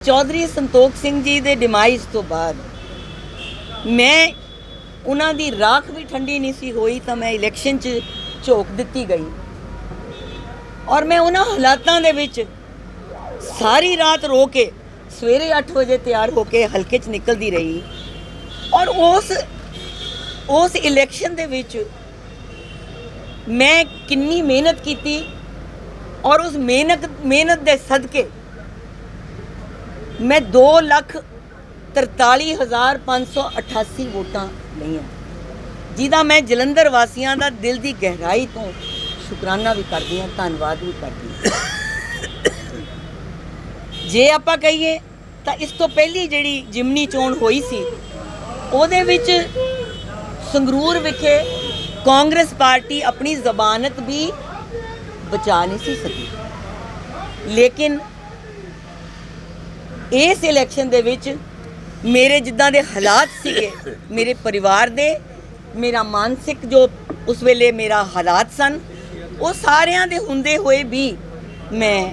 ਚੌਧਰੀ ਸੰਤੋਖ ਸਿੰਘ ਜੀ ਦੇ ਡਿਮਾਈਜ਼ ਤੋਂ ਬਾਅਦ ਮੈਂ ਉਹਨਾਂ ਦੀ ਰਾਖ ਵੀ ਠੰਡੀ ਨਹੀਂ ਸੀ ਹੋਈ ਤਾਂ ਮੈਂ ਇਲੈਕਸ਼ਨ 'ਚ ਝੋਕ ਦਿੱਤੀ ਗਈ। ਔਰ ਮੈਂ ਉਹਨਾਂ ਹਾਲਾਤਾਂ ਦੇ ਵਿੱਚ ਸਾਰੀ ਰਾਤ ਰੋ ਕੇ ਸਵੇਰੇ 8 ਵਜੇ ਤਿਆਰ ਹੋ ਕੇ ਹਲਕੇ 'ਚ ਨਿਕਲਦੀ ਰਹੀ ਔਰ ਉਸ ਉਸ ਇਲੈਕਸ਼ਨ ਦੇ ਵਿੱਚ ਮੈਂ ਕਿੰਨੀ ਮਿਹਨਤ ਕੀਤੀ ਔਰ ਉਸ ਮਿਹਨਤ ਮਿਹਨਤ ਦੇ ਸਦਕੇ ਮੈਂ 2 ਲੱਖ 43588 ਵੋਟਾਂ ਲਈਆਂ। ਜਿਹਦਾ ਮੈਂ ਜਲੰਧਰ ਵਾਸੀਆਂ ਦਾ ਦਿਲ ਦੀ ਗਹਿਰਾਈ ਤੋਂ ਸ਼ੁਕਰਾਨਾ ਵੀ ਕਰਦੀ ਹਾਂ, ਧੰਨਵਾਦ ਵੀ ਕਰਦੀ ਹਾਂ। ਜੇ ਆਪਾਂ ਕਹੀਏ ਤਾਂ ਇਸ ਤੋਂ ਪਹਿਲੀ ਜਿਹੜੀ ਜਿਮਨੀ ਚੋਣ ਹੋਈ ਸੀ, ਉਹਦੇ ਵਿੱਚ ਸੰਗਰੂਰ ਵਿਖੇ ਕਾਂਗਰਸ ਪਾਰਟੀ ਆਪਣੀ ਜ਼ਬਾਨਤ ਵੀ ਬਚਾ ਨਹੀਂ ਸੀ ਸਕੀ। ਲੇਕਿਨ ਇਸ ਇਲੈਕਸ਼ਨ ਦੇ ਵਿੱਚ ਮੇਰੇ ਜਿੱਦਾਂ ਦੇ ਹਾਲਾਤ ਸੀਗੇ ਮੇਰੇ ਪਰਿਵਾਰ ਦੇ ਮੇਰਾ ਮਾਨਸਿਕ ਜੋ ਉਸ ਵੇਲੇ ਮੇਰਾ ਹਾਲਾਤ ਸਨ ਉਹ ਸਾਰਿਆਂ ਦੇ ਹੁੰਦੇ ਹੋਏ ਵੀ ਮੈਂ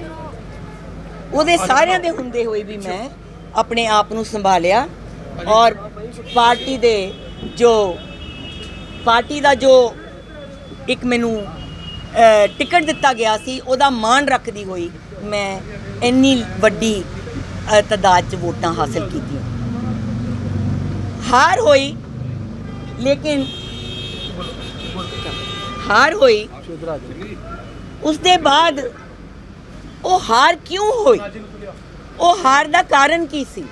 ਉਹਦੇ ਸਾਰਿਆਂ ਦੇ ਹੁੰਦੇ ਹੋਏ ਵੀ ਮੈਂ ਆਪਣੇ ਆਪ ਨੂੰ ਸੰਭਾਲਿਆ ਔਰ ਪਾਰਟੀ ਦੇ ਜੋ ਪਾਰਟੀ ਦਾ ਜੋ ਇੱਕ ਮੈਨੂੰ ਟਿਕਟ ਦਿੱਤਾ ਗਿਆ ਸੀ ਉਹਦਾ ਮਾਣ ਰੱਖਦੀ ਹੋਈ ਮੈਂ ਇੰਨੀ ਵੱਡੀ ਤਾਦਾਦ ਚ ਵੋਟਾਂ ਹਾਸਲ ਕੀਤੀਆਂ। ਹਾਰ ਹੋਈ, ਲੇਕਿਨ ਹਾਰ ਹੋਈ ਉਸ ਦੇ ਬਾਅਦ ਉਹ ਹਾਰ ਕਿਉਂ ਹੋਈ? ਉਹ ਹਾਰ ਦਾ ਕਾਰਨ ਕੀ ਸੀ?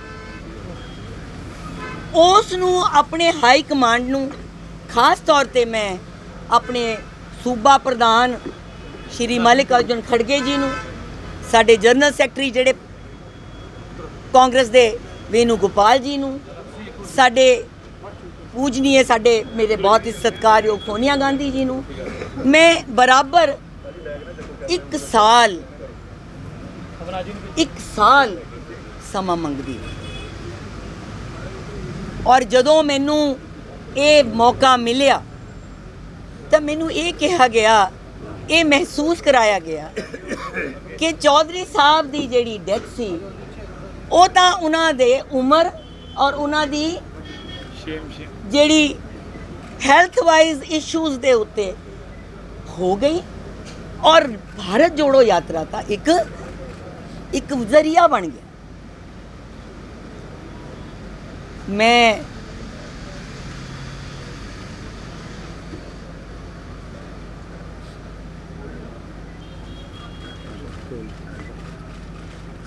ਉਸ ਨੂੰ ਆਪਣੇ ਹਾਈ ਕਮਾਂਡ ਨੂੰ ਖਾਸ ਤੌਰ ਤੇ ਮੈਂ ਆਪਣੇ ਸੂਬਾ ਪ੍ਰਧਾਨ ਸ਼੍ਰੀ ਮਲਿਕ ਅਰਜੁਨ ਖੜਗੇ ਜੀ ਨੂੰ, ਸਾਡੇ ਜਨਰਲ ਸੈਕਟਰੀ ਜਿਹੜੇ ਕਾਂਗਰਸ ਦੇ ਵੇਨੂ ਗੋਪਾਲ ਜੀ ਨੂੰ। ਸਾਡੇ ਪੂਜਨੀਏ ਸਾਡੇ ਮੇਰੇ ਬਹੁਤ ਹੀ ਸਤਿਕਾਰਯੋਗ ਸੋਨੀਆ ਗਾਂਧੀ ਜੀ ਨੂੰ। ਮੈਂ ਬਰਾਬਰ ਇੱਕ ਸਾਲ ਇੱਕ ਸਾਲ ਸਮਾਂ ਮੰਗਦੀ ਔਰ ਜਦੋਂ ਮੈਨੂੰ ਇਹ ਮੌਕਾ ਮਿਲਿਆ, ਤਾਂ ਮੈਨੂੰ ਇਹ ਕਿਹਾ ਗਿਆ, ਇਹ ਮਹਿਸੂਸ ਕਰਾਇਆ ਗਿਆ ਕਿ ਚੌਧਰੀ ਸਾਹਿਬ ਦੀ ਜਿਹੜੀ ਡੈਥ ਸੀ ਉਹ ਤਾਂ ਉਹਨਾਂ ਦੇ ਉਮਰ ਔਰ ਉਹਨਾਂ ਦੀ ਜਿਹੜੀ ਹੈਲਥ ਵਾਈਜ਼ ਇਸ਼ੂਜ਼ ਦੇ ਉੱਤੇ ਹੋ ਗਈ। ਔਰ ਭਾਰਤ ਜੋੜੋ ਯਾਤਰਾ ਦਾ ਇੱਕ ਇੱਕ ਜ਼ਰੀਆ ਬਣ ਗਿਆ। ਮੈਂ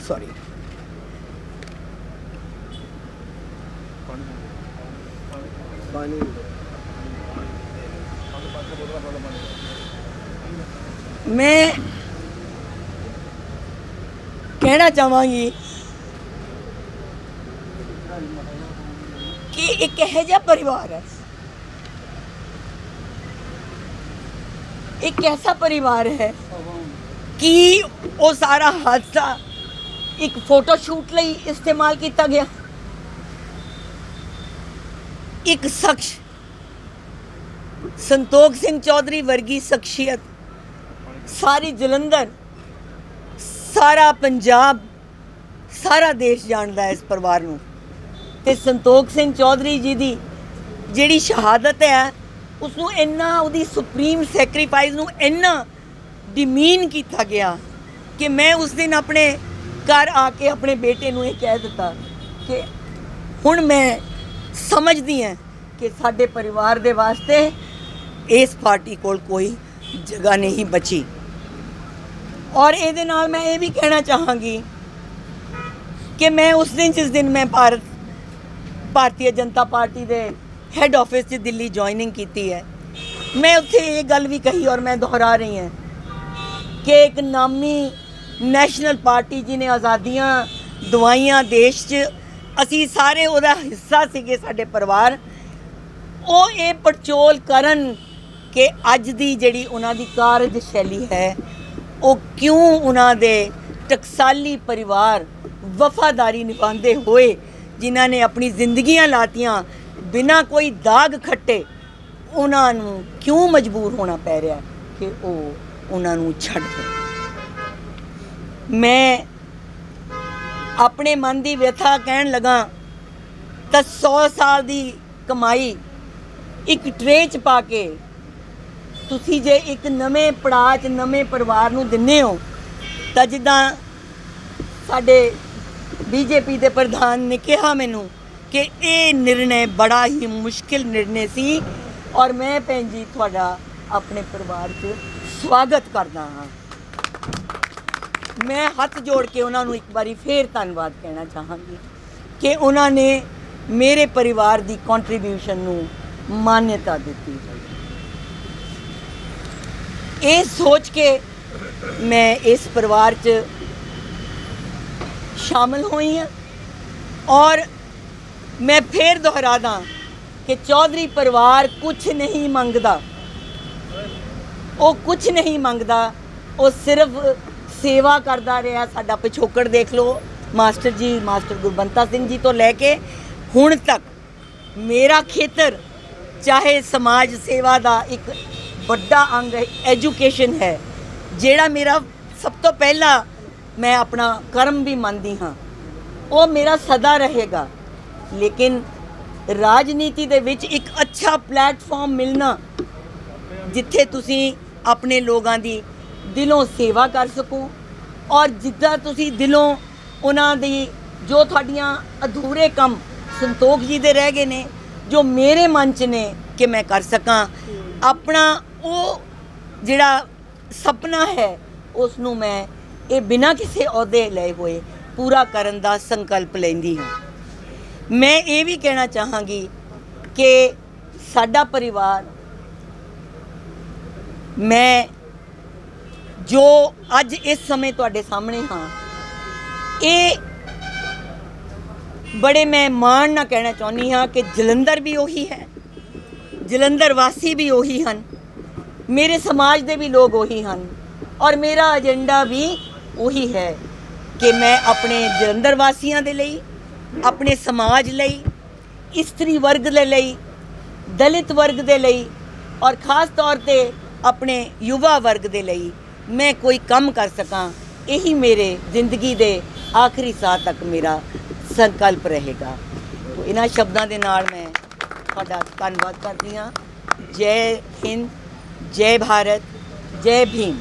ਸੌਰੀ ਪਾਣੀ ਮੈਂ ਕਹਿਣਾ ਚਾਹਾਂਗੀ ਕਿ ਇੱਕ ਇਹੋ ਜਿਹਾ ਪਰਿਵਾਰ ਹੈ ਇੱਕ ਐਸਾ ਪਰਿਵਾਰ ਹੈ ਕਿ ਉਹ ਸਾਰਾ ਹਾਦਸਾ ਇੱਕ ਫੋਟੋ ਸ਼ੂਟ ਲਈ ਇਸਤੇਮਾਲ ਕੀਤਾ ਗਿਆ ਇੱਕ ਸ਼ਖਸ, ਸੰਤੋਖ ਸਿੰਘ ਚੌਧਰੀ ਵਰਗੀ ਸ਼ਖਸੀਅਤ, ਸਾਰੀ ਜਲੰਧਰ, ਸਾਰਾ ਪੰਜਾਬ, ਸਾਰਾ ਦੇਸ਼ ਜਾਣਦਾ ਹੈ ਇਸ ਪਰਿਵਾਰ ਨੂੰ। ਤੇ ਸੰਤੋਖ ਸਿੰਘ ਚੌਧਰੀ ਜੀ ਦੀ ਜਿਹੜੀ ਸ਼ਹਾਦਤ ਹੈ ਉਸ ਨੂੰ ਇੰਨਾ, ਉਹਦੀ ਸੁਪਰੀਮ ਸੈਕਰੀਫਾਈਸ ਨੂੰ ਇੰਨਾ ਡਿਮੀਨ ਕੀਤਾ ਗਿਆ ਕਿ ਮੈਂ ਉਸ ਦਿਨ ਆਪਣੇ ਘਰ ਆ ਕੇ ਆਪਣੇ ਬੇਟੇ ਨੂੰ ਇਹ ਕਹਿ ਦਿੱਤਾ ਕਿ ਹੁਣ ਮੈਂ ਸਮਝਦੀ ਹਾਂ ਕਿ ਸਾਡੇ ਪਰਿਵਾਰ ਦੇ ਵਾਸਤੇ ਇਸ ਪਾਰਟੀ ਕੋਲ ਕੋਈ ਜਗ੍ਹਾ ਨਹੀਂ ਬਚੀ। ਔਰ ਇਹਦੇ ਨਾਲ ਮੈਂ ਇਹ ਵੀ ਕਹਿਣਾ ਚਾਹਾਂਗੀ ਕਿ ਮੈਂ ਉਸ ਦਿਨ, ਜਿਸ ਦਿਨ ਮੈਂ ਭਾਰਤ, ਭਾਰਤੀ ਜਨਤਾ ਪਾਰਟੀ ਦੇ ਹੈੱਡ ਆਫਿਸ 'ਚ ਦਿੱਲੀ ਜੁਆਇਨਿੰਗ ਕੀਤੀ ਹੈ, ਮੈਂ ਉੱਥੇ ਇਹ ਗੱਲ ਵੀ ਕਹੀ ਔਰ ਮੈਂ ਦੁਹਰਾ ਰਹੀ ਹਾਂ ਕਿ ਇੱਕ ਨਾਮੀ ਨੈਸ਼ਨਲ ਪਾਰਟੀ ਜਿਹਨੇ ਆਜ਼ਾਦੀਆਂ ਦਵਾਈਆਂ ਦੇਸ਼ 'ਚ ਅਸੀਂ ਸਾਰੇ ਉਹਦਾ ਹਿੱਸਾ ਸੀਗੇ ਸਾਡੇ ਪਰਿਵਾਰ। ਉਹ ਇਹ ਪੜਚੋਲ ਕਰਨ ਕਿ ਅੱਜ ਦੀ ਜਿਹੜੀ ਉਹਨਾਂ ਦੀ ਕਾਰਜ ਸ਼ੈਲੀ ਹੈ, ਉਹ ਕਿਉਂ ਉਹਨਾਂ ਦੇ ਟਕਸਾਲੀ ਪਰਿਵਾਰ ਵਫਾਦਾਰੀ ਨਿਭਾਉਂਦੇ ਹੋਏ ਜਿਨ੍ਹਾਂ ਨੇ ਆਪਣੀ ਜ਼ਿੰਦਗੀਆਂ ਲਾਤੀਆਂ, ਬਿਨਾਂ ਕੋਈ ਦਾਗ ਖੱਟੇ ਉਹਨਾਂ ਨੂੰ ਕਿਉਂ ਮਜਬੂਰ ਹੋਣਾ ਪੈ ਰਿਹਾ ਕਿ ਉਹ ਉਹਨਾਂ ਨੂੰ ਛੱਡ ਦੇਣ ਮੈਂ ਆਪਣੇ ਮਨ ਦੀ ਵਿਥਾ ਕਹਿਣ ਲਗਾ ਤਾਂ 100 ਸਾਲ ਦੀ ਕਮਾਈ ਇੱਕ ਟਰੇ 'ਚ ਪਾ ਕੇ ਤੁਸੀਂ ਜੇ ਇੱਕ ਨਵੇਂ ਪੜਾਅ 'ਚ, ਨਵੇਂ ਪਰਿਵਾਰ ਨੂੰ ਦਿੰਨੇ ਹੋ, ਤਾਂ ਜਿੱਦਾਂ ਸਾਡੇ ਬੀਜੇਪੀ ਦੇ ਪ੍ਰਧਾਨ ਨੇ ਕਿਹਾ ਮੈਨੂੰ ਕਿ ਇਹ ਨਿਰਣੇ ਬੜਾ ਹੀ ਮੁਸ਼ਕਿਲ ਨਿਰਣੇ ਸੀ ਔਰ ਮੈਂ ਭੈਣ ਜੀ ਤੁਹਾਡਾ ਆਪਣੇ ਪਰਿਵਾਰ 'ਚ ਸਵਾਗਤ ਕਰਦਾ ਹਾਂ। ਮੈਂ ਹੱਥ ਜੋੜ ਕੇ ਉਹਨਾਂ ਨੂੰ ਇੱਕ ਵਾਰੀ ਫੇਰ ਧੰਨਵਾਦ ਕਹਿਣਾ ਚਾਹਾਂਗੀ ਕਿ ਉਹਨਾਂ ਨੇ ਮੇਰੇ ਪਰਿਵਾਰ ਦੀ ਕੰਟਰੀਬਿਊਸ਼ਨ ਨੂੰ ਮਾਨਤਾ ਦਿੱਤੀ। ਇਹ ਸੋਚ ਕੇ ਮੈਂ ਇਸ ਪਰਿਵਾਰ 'ਚ ਸ਼ਾਮਲ ਹੋਈ ਹਾਂ ਔਰ ਮੈਂ ਫੇਰ ਦੁਹਰਾ ਦਾਂ ਕਿ ਚੌਧਰੀ ਪਰਿਵਾਰ ਕੁਝ ਨਹੀਂ ਮੰਗਦਾ। ਉਹ ਕੁਝ ਨਹੀਂ ਮੰਗਦਾ, ਉਹ ਸਿਰਫ ਸੇਵਾ ਕਰਦਾ ਰਿਹਾ ਸਾਡਾ ਪਿਛੋਕੜ ਦੇਖ ਲਓ, ਮਾਸਟਰ ਜੀ, ਮਾਸਟਰ ਗੁਰਬੰਤਾ ਸਿੰਘ ਜੀ ਤੋਂ ਲੈ ਕੇ ਹੁਣ ਤੱਕ ਮੇਰਾ ਖੇਤਰ ਚਾਹੇ ਸਮਾਜ ਸੇਵਾ ਦਾ ਇੱਕ ਵੱਡਾ ਅੰਗ ਐਜੂਕੇਸ਼ਨ ਹੈ, ਜਿਹੜਾ ਮੇਰਾ ਸਭ ਤੋਂ ਪਹਿਲਾ ਮੈਂ ਆਪਣਾ ਕਰਮ ਵੀ ਮੰਨਦੀ ਹਾਂ, ਉਹ ਮੇਰਾ ਸਦਾ ਰਹੇਗਾ। ਲੇਕਿਨ ਰਾਜਨੀਤੀ ਦੇ ਵਿੱਚ ਇੱਕ ਅੱਛਾ ਪਲੇਟਫਾਰਮ ਮਿਲਣਾ, ਜਿੱਥੇ ਤੁਸੀਂ ਆਪਣੇ ਲੋਕਾਂ ਦੀ ਦਿਲੋਂ ਸੇਵਾ ਕਰ ਸਕੋ ਔਰ ਜਿੱਦਾਂ ਤੁਸੀਂ ਦਿਲੋਂ ਉਹਨਾਂ ਦੀ ਜੋ ਤੁਹਾਡੀਆਂ ਅਧੂਰੇ ਕੰਮ ਸੰਤੋਖ ਜੀ ਦੇ ਰਹਿ ਗਏ ਨੇ, ਜੋ ਮੇਰੇ ਮਨ 'ਚ ਨੇ ਕਿ ਮੈਂ ਕਰ ਸਕਾਂ, ਆਪਣਾ ਉਹ ਜਿਹੜਾ ਸੁਪਨਾ ਹੈ ਉਸ ਨੂੰ ਮੈਂ ਇਹ ਬਿਨਾਂ ਕਿਸੇ ਅਹੁਦੇ ਲਏ ਹੋਏ ਪੂਰਾ ਕਰਨ ਦਾ ਸੰਕਲਪ ਲੈਂਦੀ ਹਾਂ। ਮੈਂ ਇਹ ਵੀ ਕਹਿਣਾ ਚਾਹਾਂਗੀ ਕਿ ਸਾਡਾ ਪਰਿਵਾਰ, ਮੈਂ ਜੋ ਅੱਜ ਇਸ ਸਮੇਂ ਤੁਹਾਡੇ ਸਾਹਮਣੇ ਹਾਂ, ਇਹ ਬੜੇ ਮੈਂ ਮਾਣ ਨਾਲ ਕਹਿਣਾ ਚਾਹੁੰਦੀ ਹਾਂ ਕਿ ਜਲੰਧਰ ਵੀ ਉਹੀ ਹੈ, ਜਲੰਧਰ ਵਾਸੀ ਵੀ ਉਹੀ ਹਨ, ਮੇਰੇ ਸਮਾਜ ਦੇ ਵੀ ਲੋਕ ਉਹੀ ਹਨ ਔਰ ਮੇਰਾ ਏਜੰਡਾ ਵੀ ਉਹੀ ਹੈ ਕਿ ਮੈਂ ਆਪਣੇ ਜਲੰਧਰ ਵਾਸੀਆਂ ਦੇ ਲਈ, ਆਪਣੇ ਸਮਾਜ ਲਈ, ਇਸਤਰੀ ਵਰਗ ਦੇ ਲਈ, ਦਲਿਤ ਵਰਗ ਦੇ ਲਈ ਔਰ ਖਾਸ ਤੌਰ ਤੇ ਆਪਣੇ ਯੁਵਾ ਵਰਗ ਦੇ ਲਈ ਮੈਂ ਕੋਈ ਕੰਮ ਕਰ ਸਕਾਂ, ਇਹੀ ਮੇਰੇ ਜ਼ਿੰਦਗੀ ਦੇ ਆਖਰੀ ਸਾਹ ਤੱਕ ਮੇਰਾ ਸੰਕਲਪ ਰਹੇਗਾ। ਇਹਨਾਂ ਸ਼ਬਦਾਂ ਦੇ ਨਾਲ ਮੈਂ ਤੁਹਾਡਾ ਧੰਨਵਾਦ ਕਰਦੀ ਹਾਂ। ਜੈ ਹਿੰਦ, ਜੈ ਭਾਰਤ, ਜੈ ਭੀਮ।